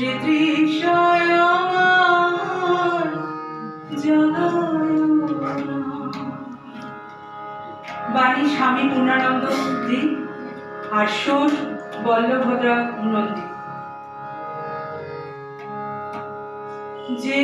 সে স্বামী পূর্ণানন্দ আর সোর বল্লভদ্রা নন্দী যে